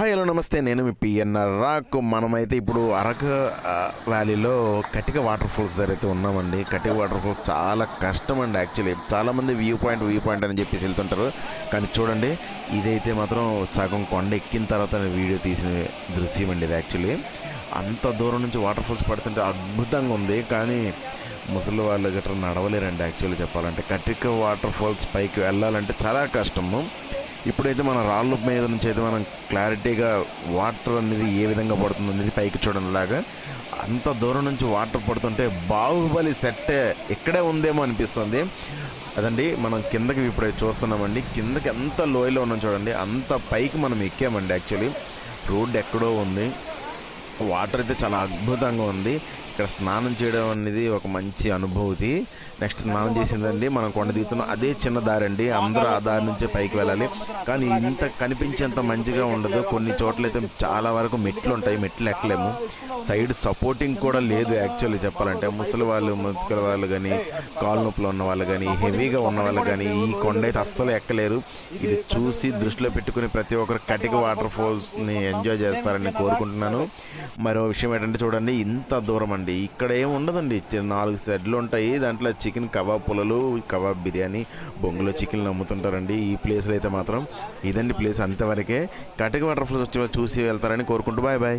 Hi hello నమస్తే. నేను మీ PNR rock. మనమైతే ఇప్పుడు అరక వ్యాలీలో కటిక వాటర్ ఫాల్స్ దగ్గర అయితే ఉన్నామండి. కటిక వాటర్ ఫాల్స్ చాలా కష్టం అండి యాక్చువల్లీ. చాలామంది వ్యూ పాయింట్ వ్యూ పాయింట్ అని చెప్పేసి వెళ్తుంటారు. కానీ చూడండి ఇదైతే మాత్రం సగం కొండ ఎక్కిన తర్వాత వీడియో తీసిన దృశ్యం అండి ఇది యాక్చువల్లీ. అంత దూరం నుంచి వాటర్ ఫాల్స్ పడుతుంటే అద్భుతంగా ఉంది. కానీ ముసలి వాళ్ళు గట్రా నడవలేరండి యాక్చువల్లీ చెప్పాలంటే. కటిక వాటర్ ఫాల్స్ పైకి వెళ్ళాలంటే చాలా కష్టము. ఇప్పుడైతే మన రాళ్ళ మీద నుంచి అయితే మనం క్లారిటీగా వాటర్ అనేది ఏ విధంగా పడుతుంది అనేది పైకి చూడడం లాగా. అంత దూరం నుంచి వాటర్ పడుతుంటే బాహుబలి సెట్ ఇక్కడే ఉందేమో అనిపిస్తుంది. అదండి మనం కిందకి ఇప్పుడు చూస్తున్నామండి. కిందకి ఎంత లోయలో ఉన్నాం చూడండి అంత పైకి మనం ఎక్కామండి యాక్చువల్లీ రోడ్ ఎక్కడో ఉంది. వాటర్ అయితే చాలా అద్భుతంగా ఉంది. ఇక్కడ స్నానం చేయడం అనేది ఒక మంచి అనుభూతి. నెక్స్ట్ స్నానం చేసిందండి. మనం కొండ దిగుతున్నాం అదే చిన్న దారి అండి. అందరూ ఆ దారి నుంచే పైకి వెళ్ళాలి. కానీ ఇంత కనిపించేంత మంచిగా ఉండదు. కొన్ని చోట్ల అయితే చాలా వరకు మెట్లు ఉంటాయి. మెట్లు ఎక్కలేము. సైడ్ సపోర్టింగ్ కూడా లేదు యాక్చువల్లీ చెప్పాలంటే. ముసలి వాళ్ళు ముసలి వాళ్ళు కానీ కాలు నొప్పులు ఉన్న వాళ్ళు కానీ హెవీగా ఉన్న వాళ్ళు కానీ ఈ కొండ అయితే అస్సలు ఎక్కలేరు. ఇది చూసి దృష్టిలో పెట్టుకుని ప్రతి ఒక్కరు కటిక వాటర్ ఫాల్స్ని ఎంజాయ్ చేస్తారని కోరుకుంటున్నాను. మరో విషయం ఏంటంటే చూడండి ఇంత దూరం అండి. ఇక్కడ ఏం ఉండదండి. నాలుగు సెడ్లు ఉంటాయి. దాంట్లో చికెన్ కబాబ్ పులలు కబాబ్ బిర్యానీ బొంగులో చికెన్లు అమ్ముతుంటారండి ఈ ప్లేస్లో అయితే మాత్రం ఇదండి ప్లేస్ అంతవరకే. కటిక వాటర్ ఫాల్స్ వచ్చి చూసి వెళ్తారని కోరుకుంటూ. Bye bye.